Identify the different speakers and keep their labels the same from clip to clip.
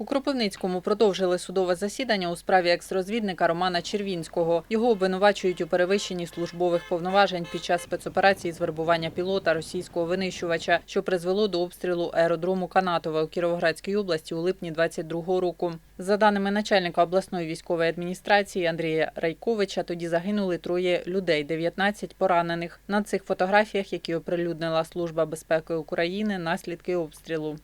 Speaker 1: У Кропивницькому продовжили судове засідання у справі екс-розвідника Романа Червінського. Його обвинувачують у перевищенні службових повноважень під час спецоперації з вербування пілота російського винищувача, що призвело до обстрілу аеродрому Канатова у Кіровоградській області у липні 22-го року. За даними начальника обласної військової адміністрації Андрія Райковича, тоді загинули троє людей, 19 поранених. На цих фотографіях, які оприлюднила Служба безпеки України, наслідки обстрілу.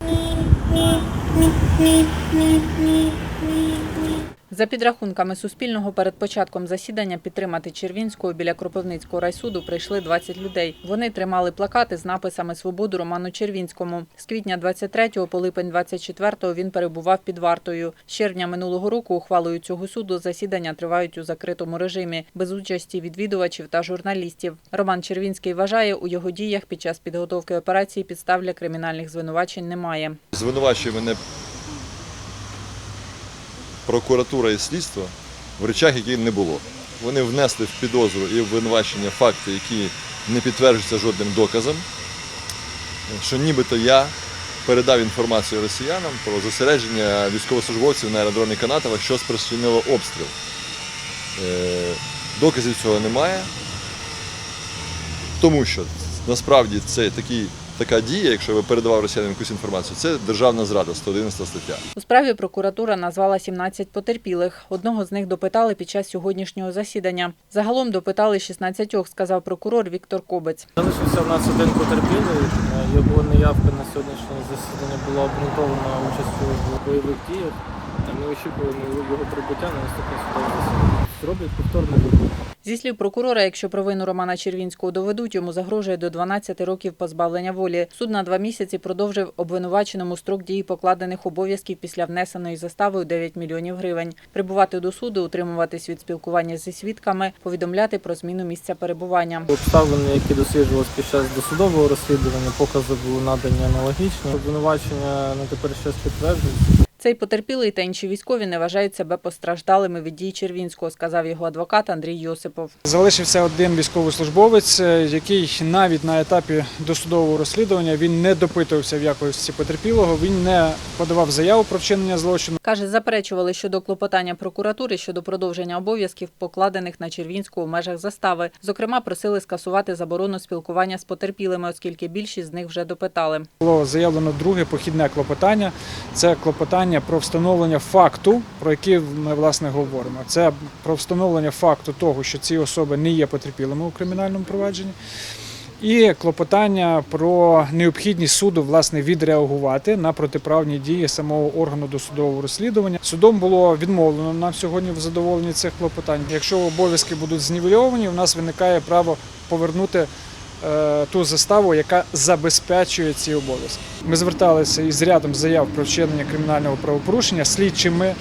Speaker 1: За підрахунками Суспільного, перед початком засідання підтримати Червінського біля Кропивницького райсуду прийшли 20 людей. Вони тримали плакати з написами «Свободу Роману Червінському». З квітня 23 по липень 24 він перебував під вартою. З червня минулого року ухвалою цього суду засідання тривають у закритому режимі, без участі відвідувачів та журналістів. Роман Червінський вважає, у його діях під час підготовки операції підстав для кримінальних звинувачень немає.
Speaker 2: Звинувачує мене прокуратура і слідство в речах, які не було. Вони внесли в підозру і обвинувачення факти, які не підтверджуються жодним доказом, що нібито я передав інформацію росіянам про зосередження військовослужбовців на аеродромі Канатова, що спричинило обстріл. Е, Доказів цього немає, тому що насправді це такий, така дія, якщо ви передавав росіянам якусь інформацію, це державна зрада, 111 стаття.
Speaker 1: У справі прокуратура назвала 17 потерпілих. Одного з них допитали під час сьогоднішнього засідання. Загалом допитали 16, сказав прокурор Віктор Кобець.
Speaker 3: Залишився в нас один потерпілий. Його неявка на сьогоднішнє засідання була обґрунтована участю в бойових діях. Ми очікуємо його прибуття на наступне судове засідання. Зроблять повторний вибір.
Speaker 1: Зі слів прокурора, якщо провину Романа Червінського доведуть, йому загрожує до 12 років позбавлення волі. Суд на два місяці продовжив обвинуваченому строк дії покладених обов'язків після внесеної застави у 9 мільйонів гривень. Прибувати до суду, утримуватись від спілкування зі свідками, повідомляти про зміну місця перебування.
Speaker 3: Обставини, які досліджувалися під час досудового розслідування, покази були надані аналогічні. Обвинувачення на тепер ще підтверджується.
Speaker 1: Цей потерпілий та інші військові не вважають себе постраждалими від дій Червінського, сказав його адвокат Андрій Йосипов.
Speaker 4: Залишився один військовослужбовець, е, який навіть на етапі досудового розслідування він не допитувався в якості потерпілого, він не подавав заяву про вчинення злочину.
Speaker 1: Каже, заперечували щодо клопотання прокуратури щодо продовження обов'язків, покладених на Червінського у межах застави. Зокрема, просили скасувати заборону спілкування з потерпілими, оскільки більшість з них вже допитали.
Speaker 4: Було заявлено друге похідне клопотання. Це клопотання про встановлення факту, про який ми власне говоримо. Це про встановлення факту того, що ці особи не є потерпілими у кримінальному провадженні. І клопотання про необхідність суду власне відреагувати на протиправні дії самого органу досудового розслідування. Судом було відмовлено нам сьогодні в задоволенні цих клопотань. Якщо обов'язки будуть знівельовані, у нас виникає право повернути ту заставу, яка забезпечує ці обов'язки. Ми зверталися із рядом заяв про вчинення кримінального правопорушення слідчими.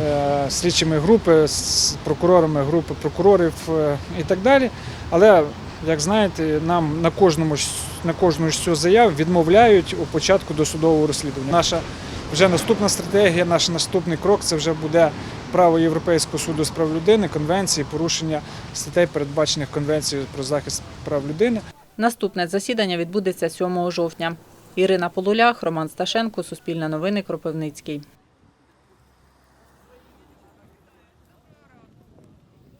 Speaker 4: е, Слідчими групи, з прокурорами групи прокурорів е, і так далі. Але як знаєте, нам на кожному на кожну з цю заяв відмовляють у початку досудового розслідування. Наша вже наступна стратегія, наш наступний крок це вже буде право Європейського суду з прав людини, конвенції, порушення статей, передбачених конвенцією про захист прав людини.
Speaker 1: Наступне засідання відбудеться 7 жовтня. Ірина Полулях, Роман Сташенко, Суспільне новини, Кропивницький.